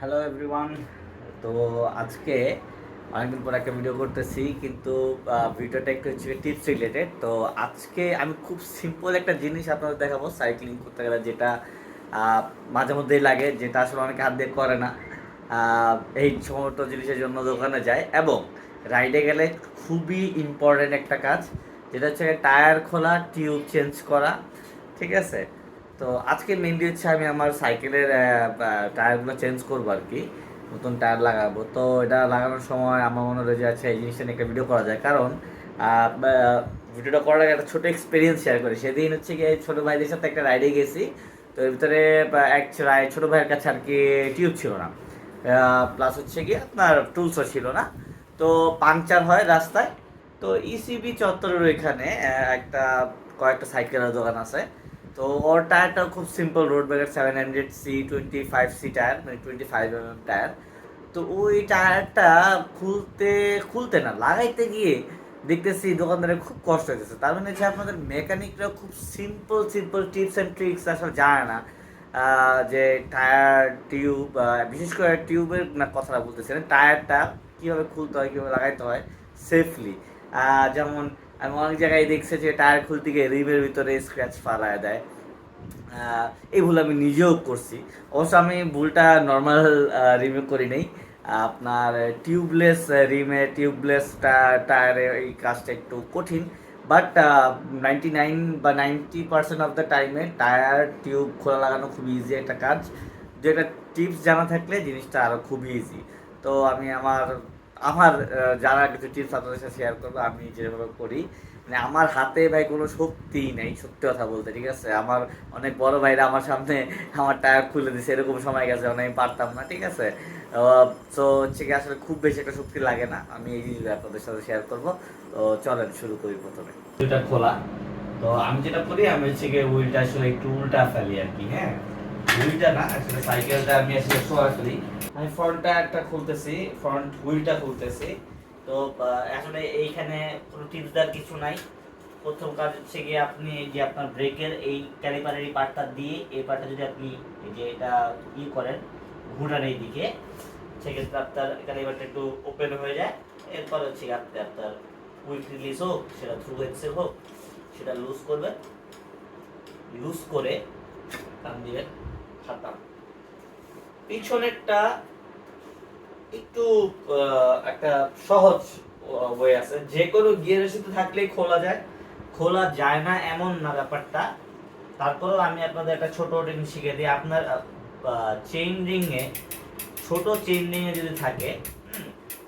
Hello everyone তো আজকে অনেকদিন পর একটা ভিডিও করতেছি, কিন্তু ভিডিওটা একটু হচ্ছে টিপস রিলেটেড তো আজকে আমি খুব সিম্পল একটা জিনিস আপনাদের দেখাবো সাইক্লিং করতে গেলে যেটা মাঝে মধ্যেই লাগে, যেটা আসলে অনেকে হাত দিয়ে করে না। এই সমস্ত জিনিসের জন্য দোকানে যায় এবং রাইডে গেলে খুবই ইম্পর্টেন্ট একটা কাজ, যেটা হচ্ছে টায়ার খোলা টিউব চেঞ্জ করা, ঠিক আছে? তো আজকে মেনলি হচ্ছে আমি আমার সাইকেলের টায়ারগুলো চেঞ্জ করব আর কি। নতুন টায়ার লাগাবো। তো এটা লাগানোর সময় আমার মনে হয় যে আচ্ছা এই জিনিসটা নিয়ে একটা ভিডিও করা যায়। কারণ ভিডিওটা করার আগে একটা ছোটো এক্সপিরিয়েন্স শেয়ার করি। সেদিন হচ্ছে গিয়ে ছোটো ভাইদের সাথে একটা রাইডে গেছি। তো এর ভিতরে এক রাই- ছোটো ভাইয়ের কাছে আর কি টিউব ছিল না। প্লাস হচ্ছে গিয়ে আপনার টুলসও ছিল না। তো পাংচার হয় রাস্তায়। তো ইসিবি চত্বরের ওইখানে একটা, কয়েকটা সাইকেলের দোকান আছে। তো ওর টায়ারটা খুব সিম্পল রোড ব্যাগের seven hundred C twenty five C tyre মানে twenty five M M tyre. তো ওই টায়ারটা খুলতে খুলতে না, লাগাইতে গিয়ে দেখতেছি দোকানদারের খুব কষ্ট হয়েছে তার মানে হচ্ছে আপনাদের মেকানিকরা খুব simple simple tips and tricks আসলে জানে না যে টায়ার টিউব বিশেষ করে টিউবের না কথাটা বলতেছিলেন টায়ারটা কীভাবে খুলতে হয়, কীভাবে লাগাইতে হয় সেফলি যেমন আমি অনেক জায়গায় দেখছি যে টায়ার খুলতে গিয়ে রিমের ভিতরে স্ক্র্যাচ ফালায় দেয়। এই ভুল আমি নিজেও করছি। অবশ্য আমি ভুলটা নর্মাল রিমে করি নাই। আপনার টিউবলেস রিমে টিউবলেস টায়ারে এই কাজটা একটু কঠিন। বাট নাইনটি নাইন বা নাইনটি পার্সেন্ট অফ দ্য টাইমে টায়ার টিউব খোলা লাগানো খুব ইজি একটা কাজ। যেটা টিপস জানা থাকলে জিনিসটা আরও খুব ইজি তো আমি আমার আমার যারা কিছু টিপস আপনাদের সাথে শেয়ার করব, আমি যেভাবে করি মানে আমার হাতে ভাই কোনো শক্তি নেই, সত্যি কথা বলতে, ঠিক আছে? আমার অনেক বড় ভাইরা আমার সামনে আমার টায়ার খুলে দিছে, এরকম সময় গেছে অনেক আমি পারতাম না, ঠিক আছে? তো হচ্ছে কি, আসলে খুব বেশি একটা শক্তি লাগে না, আমি এই জিনিসগুলো আপনাদের সাথে শেয়ার করব। তো চলেন, শুরু করি প্রথমে। দুইটা খোলা। তো আমি যেটা করি, আমি হচ্ছে গিয়ে উইলটা আসলে একটু উল্টা ফেলি আর কি হ্যাঁ? হুইলটা না আসলে সাইকেলটা আমি আসলে সরাসরি আমি ফ্রন্ট টায়ারটা খুলতেছি, ফ্রন্ট হুইলটা খুলতেছি। তো আসলে এইখানে কোনো টিপস দেওয়ার কিছু নাই। প্রথম কাজ হচ্ছে গিয়ে আপনি যে আপনার ব্রেকের এই ক্যালিপারের এই পার্টটা দিয়ে, এই পার্টটা যদি আপনি এই যে এটা ই করেন, ঘুরান এই দিকে সেক্ষেত্রে আপনার ক্যালিপারটা একটু ওপেন হয়ে যায়। এরপর হচ্ছে আপনি আপনার কুইক রিলিজ হোক, সেটা থ্রু এক্সেল হোক, সেটা লুজ করবেন। লুজ করে টান দিবেন। খাতাম। পিছনেরটা একটু একটা সহজ ওয়ে আছে। যে কোনো গিয়ারের সাথে থাকলেই খোলা যায়। খোলা যায় না এমন না ব্যাপারটা। আমি আপনাদের একটা ছোট শিখে দিই। আপনার চেইন রিং এ, ছোট চেইন রিং এ যদি থাকে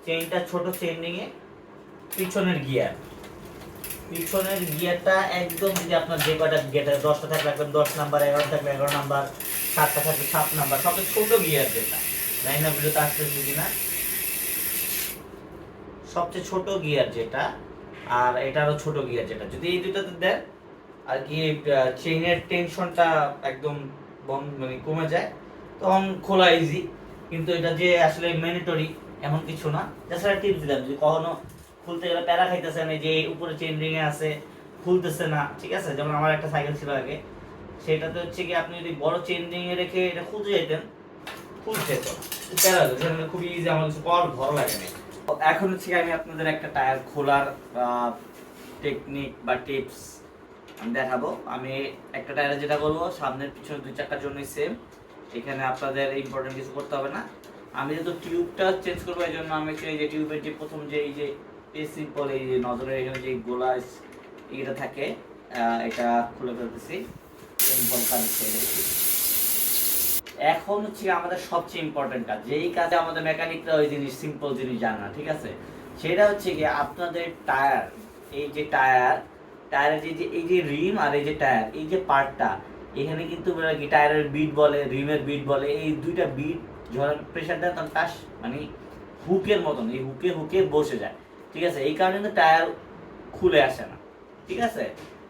চেইনটা ছোট চেইন রিং এ, পিছনের গিয়ার পিছনের গিয়ারটা একদম যদি আপনার যে কয়টা গিয়ারটা দশটা থাকলে একদম দশ নাম্বার এগারো থাকলে এগারো নাম্বার সাতটা থাকলে সাত নাম্বার, সবচেয়ে ছোট গিয়ার যেটা। জানি না ভিডিওতে আসতেছে কিনা। সবচেয়ে ছোট গিয়ার যেটা, আর এটা এটারও ছোট গিয়ার যেটা। যদি এই দুটাতে দেন, আর কি চেইনের টেনশনটা একদম বন্ধ মানে কমে যায়, তখন খোলা ইজি কিন্তু এটা যে আসলে ম্যান্ডেটরি এমন কিছু না। তাছাড়া টিপস দিলাম, যদি কখনো খুলতে গেলে প্যারা খাইতেছে না যে উপরে চেইন রিং এ আছে, খুলতেছে না, ঠিক আছে? যেমন আমার একটা সাইকেল ছিল আগে। সেটাতে হচ্ছে কি আপনি যদি বড় রিং এ রেখে এটা খুলতে যেতেন খুলছে তো প্যারা হতো সেখানে খুবই ইজি আমার কিছু পাওয়ার ভালো লাগে না তো এখন হচ্ছে কি আমি আপনাদের একটা টায়ার খোলার টেকনিক বা টিপস আমি দেখাবো। আমি একটা টায়ারে যেটা করব সামনের পিছনে দুই চাকার জন্যই সেম এখানে আপনাদের ইম্পর্টেন্ট কিছু করতে হবে না। আমি যেহেতু টিউবটা চেঞ্জ করব এই জন্য আমি এই যে টিউবের যে প্রথম যে এই যে সিম্পল এই যে নজরের এখানে যে গোলা এটা থাকে এটা খুলে ফেলতেছি। এখন হচ্ছে আমাদের সবচেয়ে ইম্পর্টেন্ট কাজ। যেই কাজে আমাদের মেকানিকরা ওই জিনিস সিম্পল জিনিস জানে ঠিক আছে? সেটা হচ্ছে কি আপনাদের টায়ার এই যে টায়ার টায়ারের যে এই যে রিম আর এই যে টায়ার এই যে পার্টটা এখানে কিন্তু কি টায়ারের বিট বলে রিমের বিট বলে, এই দুইটা বিট যখন প্রেশার দেন তখন টাস মানে হুকের মতন, এই হুকে হুকে বসে যায়। ঠিক আছে? এই কারণে কিন্তু টায়ার খুলে আসে না। ঠিক আছে?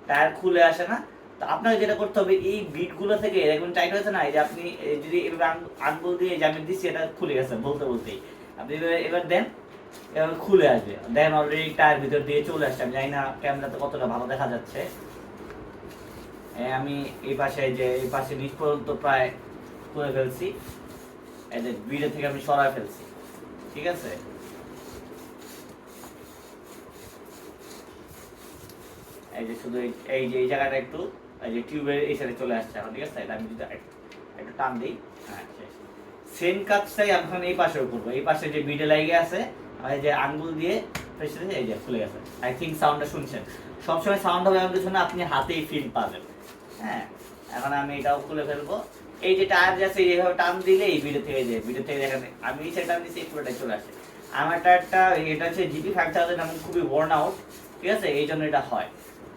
টায়ার খুলে আসে না। আপনাকে যেটা করতে হবে, এই বিটগুলো থেকে এরকম টাইট হয়েছে না যে আপনি যদি এভাবে আঙ- আঙুল দিয়ে আমি দিচ্ছি, এটা খুলে গেছে বলতে বলতেই। আপনি এবার- দেন এবার খুলে আসবে। দেন অলরেডি টায়ার ভিতর দিয়ে চলে আসছে, আমি জানি না ক্যামেরাতে কতটা ভালো দেখা যাচ্ছে। আমি এই পাশে যে, এই পাশে নিচ পর্যন্ত প্রায় করে ফেলছি। এই যে বিড়ে থেকে আমি সরায় ফেলছি। ঠিক আছে? এই যে শুধু এই যে, এই জায়গাটা একটু এই যে টিউবের এই সাইডে চলে আসছে এখন, ঠিক আছে? আমি যদি এক- একটু টান দিই। হ্যাঁ সেম কাজটাই এখন এই পাশেও করব। এই পাশে যে বিডে লাগিয়ে আছে আর যে আঙ্গুল দিয়ে এই যে খুলে গেছে। আই থিঙ্ক সাউন্ডটা শুনছেন। সবসময় সাউন্ড হবে এমন কিছু না, আপনি হাতেই ফিল পাবেন। হ্যাঁ এখন আমি এটাও খুলে ফেলব। এই যে টায়ার যে আছে, এইভাবে টান দিলে এই বিডে থেকে যায়। বিডে থেকে দেখেন, আমি এই টান দিচ্ছি পুরোটাই চলে আসে। আমার টায়ারটা, এটা হচ্ছে জিপি ফাইভ থাউজেন্ড এবং খুবই ওয়ার্ন আউট ঠিক আছে? এই জন্য এটা হয়।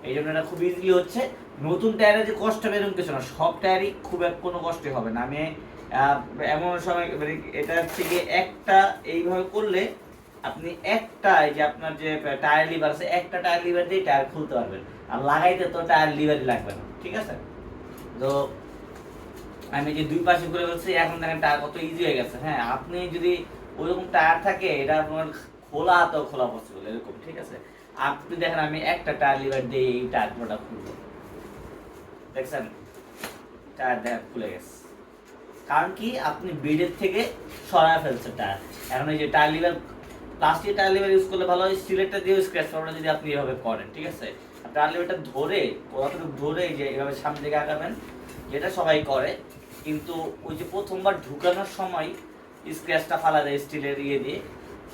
এই জন্য এটা খুব ইজিলি হচ্ছে। নতুন টায়ারে যে কষ্ট হবে এরকম কিছু না, সব টায়ারই খুব এক কোনো কষ্টই হবে না। আমি এমন সময় মানে এটা হচ্ছে গিয়ে একটা এইভাবে করলে আপনি একটা যে আপনার যে টায়ার লিভার আছে, একটা টায়ার লিভার দিয়ে টায়ার খুলতে পারবেন। আর লাগাইতে তো টায়ার লিভারই লাগবে না। ঠিক আছে? তো আমি যে দুই পাশে ঘুরে বলছি, এখন দেখেন টায়ার কত ইজি হয়ে গেছে। হ্যাঁ আপনি যদি ওইরকম টায়ার থাকে, এটা আপনার খোলা তো খোলা পসিবল এরকম। ঠিক আছে? আপনি দেখেন, আমি একটা টায়ার লিভার দিয়ে এই টায়ার পুরোটা খুলবো। দেখছেন? টায়ার দেখেন, খুলে গেছে। কারণ কি? আপনি বিডের থেকে সরায় ফেলছেন টায়ার। এখন এই যে tyre lever plastic tyre lever use করলে ভালো হয় স্টিলেরটা দিয়ে স্ক্র্যাচ করবেন যদি আপনি এভাবে করেন, ঠিক আছে? টায়ার লিভারটা ধরে, কতটুকু ধরে যে এভাবে সামনে দিকে আগাবেন, যেটা সবাই করে, কিন্তু ওই যে প্রথমবার ঢুকানোর সময় স্ক্র্যাচটা ফালা যায় স্টিলের ইয়ে দিয়ে।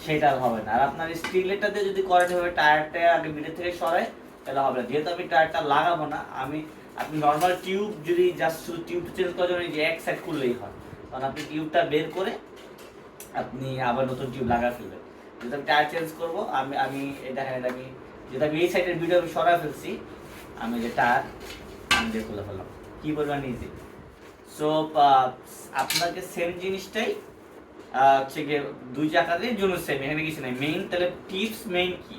সেটা হবে না। আর আপনার স্টিলেরটা দিয়ে যদি করেন এভাবে টায়ারটা আগে বিডের থেকে সরায় তাহলে হবে না। যেহেতু আমি টায়ারটা লাগাবো না, আমি, আপনি নর্মাল টিউব যদি জাস্ট শুধু টিউব চেঞ্জ করার জন্য যে এক সাইড খুললেই হয় কারণ আপনি টিউবটা বের করে আপনি আবার নতুন টিউব লাগা ফেলবেন। যদি আমি টায়ার চেঞ্জ করব, আমি আমি দেখেন, এটা আমি, যেহেতু আমি এই সাইডের ভিডিও আমি সরা ফেলছি, আমি যে টায়ার, আমি বের করে ফেললাম। কী পরিমাণ ইজি সো আপনাকে সেম জিনিসটাই হচ্ছে গিয়ে দুই চাকাদের জন্য সেম এখানে কিছু নেই। মেইন তাহলে টিপস মেইন কি?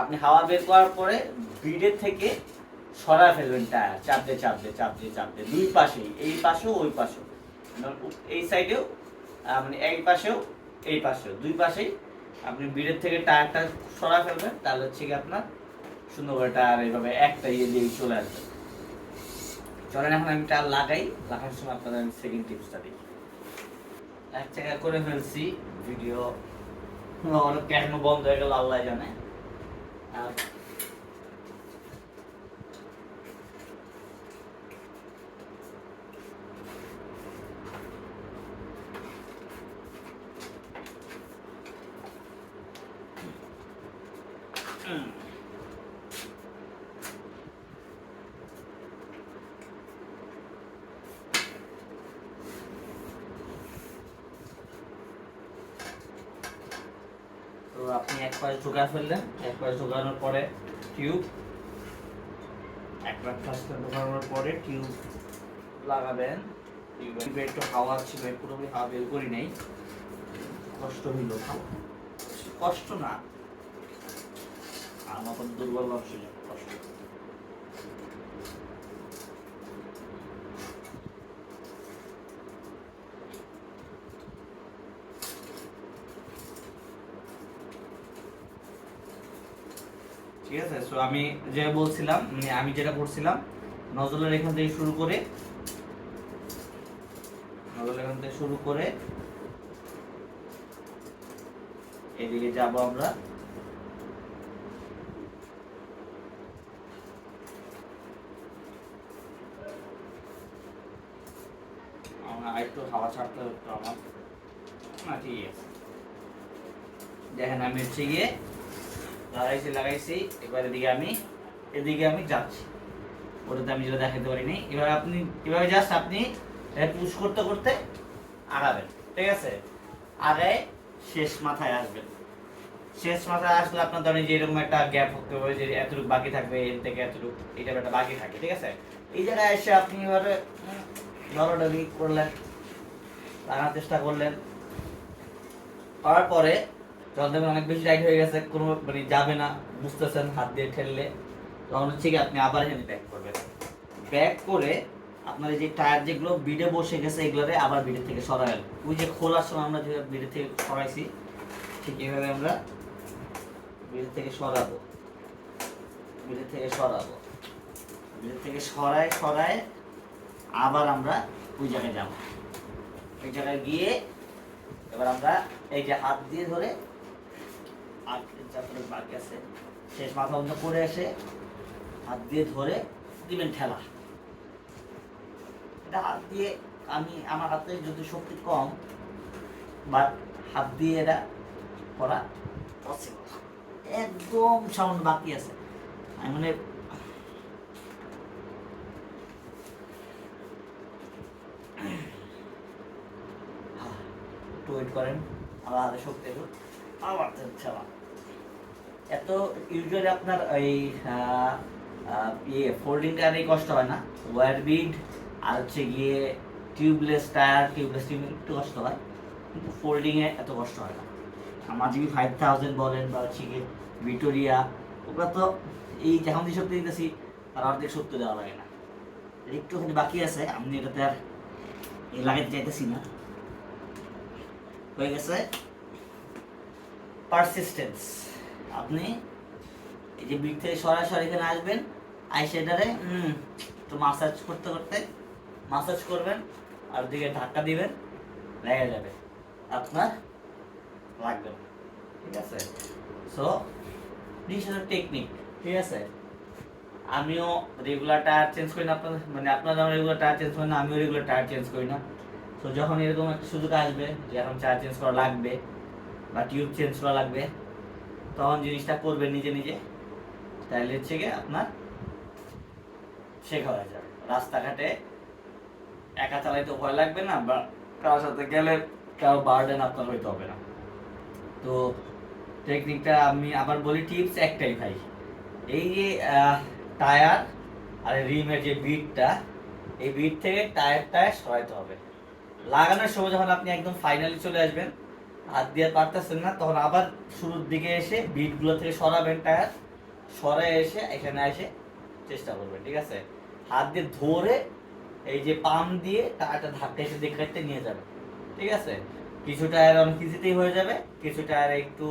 আপনি হাওয়া বের করার পরে ব্রিডের থেকে সরা ফেলবেন টায়ার চাপ দিয়ে চাপ দিয়ে চাপ দিয়ে চাপ দিয়ে দুই পাশেই এই পাশেও, ওই পাশেও। এই সাইডেও মানে এই পাশেও এই পাশেও। দুই পাশেই আপনি ব্রিডের থেকে টায়ারটা সরা ফেলবেন, তাহলে হচ্ছে কি আপনার সুন্দর করে টায়ার এইভাবে একটা ইয়ে দিয়ে চলে আসবে। চলেন, এখন আমি টায়ার লাগাই। লাগানোর সময় আপনাদের আমি সেকেন্ড টিপসটা দিই এক জায়গা করে ফেলছি ভিডিও অনেক কেন বন্ধ হয়ে গেল আল্লাহ জানে। আর আপনি এক পাশ ঢোকা ফেললেন। এক পাশ ঢোকানোর পরে টিউব এক পাশ ফার্স্টে ঢোকানোর পরে টিউব লাগাবেন। টিউবে একটু হাওয়া ছিল, পুরোপুরি হাওয়া বের করি নেই। কষ্ট হইল কষ্ট না। আমার দুর্বল ভাব ছিল কষ্ট ঠিক আছে সো আমি যে বলছিলাম মানে আমি যেটা করছিলাম নজলের এখান থেকে শুরু করে নজলের এখান থেকে শুরু করে, এদিকে যাব আমরা। একটু হাওয়া ছাড়তে হতো আমার। না ঠিক আছে। দেখেন, আমি হচ্ছে গিয়ে লাগাইছি লাগাইছি, এবার এদিকে আমি এদিকে আমি যাচ্ছি। ওটাতে আমি যেটা দেখাতে পারিনি। এবার আপনি, এভাবে জাস্ট আপনি পুশ করতে করতে আগাবেন, ঠিক আছে? আগে শেষ মাথায় আসবেন। শেষ মাথায় আসলে আপনার ধরেন যে এরকম একটা গ্যাপ হতে হবে যে এতটুকু বাকি থাকবে, এর থেকে এতটুকু এইটা একটা বাকি থাকে, ঠিক আছে? এই জায়গায় এসে আপনি এবারে নরডালি করলেন লাগানোর চেষ্টা করলেন। করার পরে যখন দেখবেন অনেক বেশি টাইট হয়ে গেছে, কোনো মানে যাবে না, বুঝতেছেন, হাত দিয়ে ঠেললে। তখন হচ্ছে কি, আপনি আবার এখানে ব্যাক করবেন। ব্যাক করে আপনার এই যে টায়ার যেগুলো বিডে বসে গেছে, এগুলোরে আবার বিডে থেকে সরাবেন। ওই যে খোলার সময় আমরা যে বিডে থেকে সরাইছি, ঠিক এইভাবে আমরা বিডে থেকে সরাবো। বিডে থেকে সরাবো। বিডে থেকে সরায় সরায় আবার আমরা ওই জায়গায় যাব। ওই জায়গায় গিয়ে এবার আমরা এই যে হাত দিয়ে ধরে আট চারটে বাকি আছে। শেষ মাথা বন্ধ করে এসে হাত দিয়ে ধরে দিবেন ঠেলা। এটা হাত দিয়ে আমি, আমার হাতে যদি শক্তি কম বাট হাত দিয়ে এটা করা পসিবল একদম সাউন্ড বাকি আছে। আমি মানে একটু করেন, আমার হাতে শক্তি আবার ঠেলা এত ইউজুয়ালি আপনার এই ইয়ে ফোল্ডিং টায়ারে কষ্ট হয় না। ওয়ার বিড আর হচ্ছে গিয়ে টিউবলেস টায়ার টিউবলেস টিউব একটু কষ্ট হয়, কিন্তু ফোল্ডিংয়ে এত কষ্ট হয় না। আমার জিবি ফাইভ থাউজেন্ড বলেন বা হচ্ছে গিয়ে ভিক্টোরিয়া, ওগুলো তো এই যখন যে শক্তি দিতেছি, তার অর্ধেক শক্তি দেওয়া লাগে না। একটুখানি বাকি আছে, আমি এটাতে আর এ লাগাইতে চাইতেছি না। হয়ে গেছে পারসিস্টেন্স আপনি এই যে বিট থেকে সরাসরি এখানে আসবেন আইশেডারে একটু মাসাজ করতে করতে মাসাজ করবেন, আর দিকে ধাক্কা দিবেন, লেগে যাবে। আপনার লাগবে ঠিক আছে? সো দিস ইজ টেকনিক ঠিক আছে? আমিও রেগুলার টায়ার চেঞ্জ করি না, আপনার মানে আপনারা যেমন রেগুলার টায়ার চেঞ্জ করেন না আমিও রেগুলার টায়ার চেঞ্জ করি না। তো যখন এরকম একটা সুযোগ আসবে যে এখন টায়ার চেঞ্জ করা লাগবে, বা টিউব চেঞ্জ করা লাগবে তখন জিনিসটা করবেন নিজে নিজে, তাহলে হচ্ছে গিয়ে আপনার শেখা হয়ে যাবে। রাস্তাঘাটে একা চালাইতে ভয় লাগবে না, বা কারোর সাথে গেলে কারও বার্ডেন আপনার হইতে হবে না। তো টেকনিকটা আমি আবার বলি টিপস একটাই ভাই। এই যে টায়ার আর রিমের যে বিটটা এই বিট থেকে টায়ারটায় সরাইতে হবে। লাগানোর সময় যখন আপনি একদম ফাইনালি চলে আসবেন হাত দিয়ে পারতেছেন না, তখন আবার শুরুর দিকে এসে বিটগুলো থেকে সরাবেন টায়ার সরে এসে এখানে এসে চেষ্টা করবেন, ঠিক আছে? হাত দিয়ে ধরে এই যে পাম দিয়ে টায়ারটা ধাক্কা এসে দেখাতে নিয়ে যাবে ঠিক আছে? কিছু টায়ার অনেক ইজিতেই হয়ে যাবে, কিছু টায়ারে একটু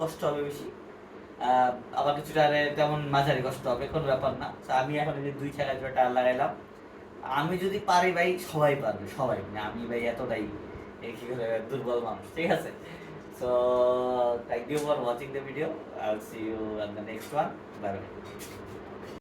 কষ্ট হবে বেশি আবার কিছু টায়ারে তেমন মাঝারি কষ্ট হবে, কোনো ব্যাপার না। আমি এখন এই যে দুই জোড়া টায়ার লাগাইলাম। আমি যদি পারি ভাই, সবাই পারবে, সবাই মানে আমি ভাই এতটাই দুর্বল মানুষ, ঠিক আছে? So thank you for watching the video I see you on the next one bye bye